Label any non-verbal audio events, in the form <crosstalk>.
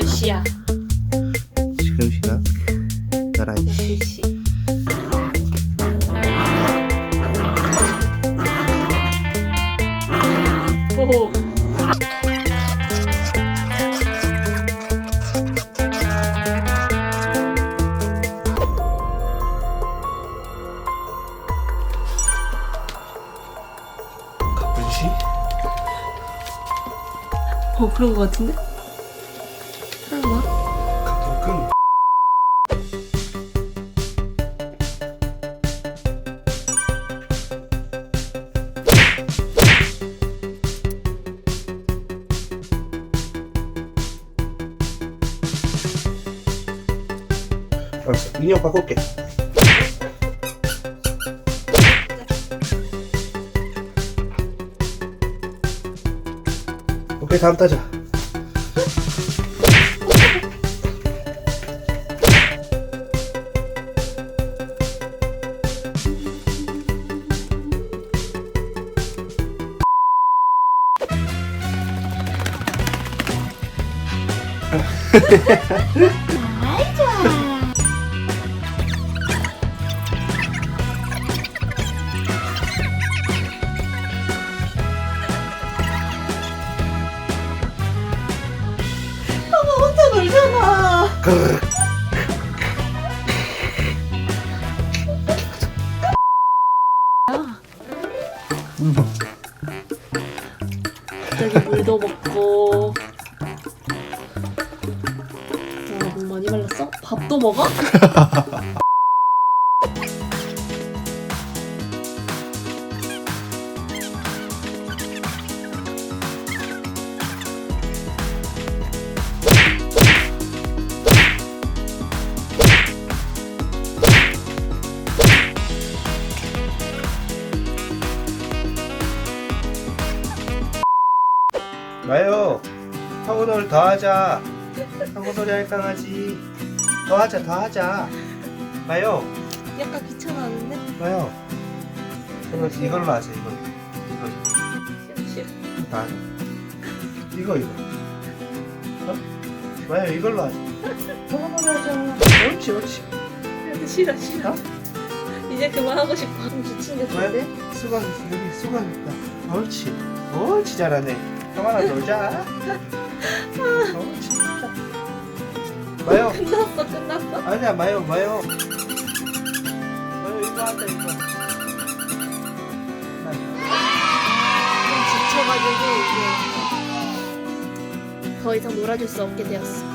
시야. 지금 시각 11시 2시. 오. 가끔씩 어 그런 거 같은데? 알았어. 인형 바꿀게. 오케이 다음 타자 <laughs> 갑자기 물도 먹고. 와, 물 많이 말랐어? 밥도 먹어? <laughs> 마요. 하고놀이 더 하자. 하고놀이 할 강아지. 더 하자 더 하자. 마요. 약간 귀찮아하는데? 마요. 이거 이걸로 하자 이거 이거 싫어, 싫어. 다 하자 이거 이거. 어? 마요 이걸로 하자. 하고놀이 하자. 옳지 옳지. 싫어, 싫어. 이제 그만하고 싶어. 좀 지친 게 왜? 같은데? 수건 여기 수건 있다. 옳지. 옳지 잘하네 형아나 놀자 옳지 자. 마요 끝났어, 끝났어. 아니야 마요 마요 마요 이거 하자 이거 좀 지쳐가지고 이제 더 이상 놀아줄 수 없게 되었어.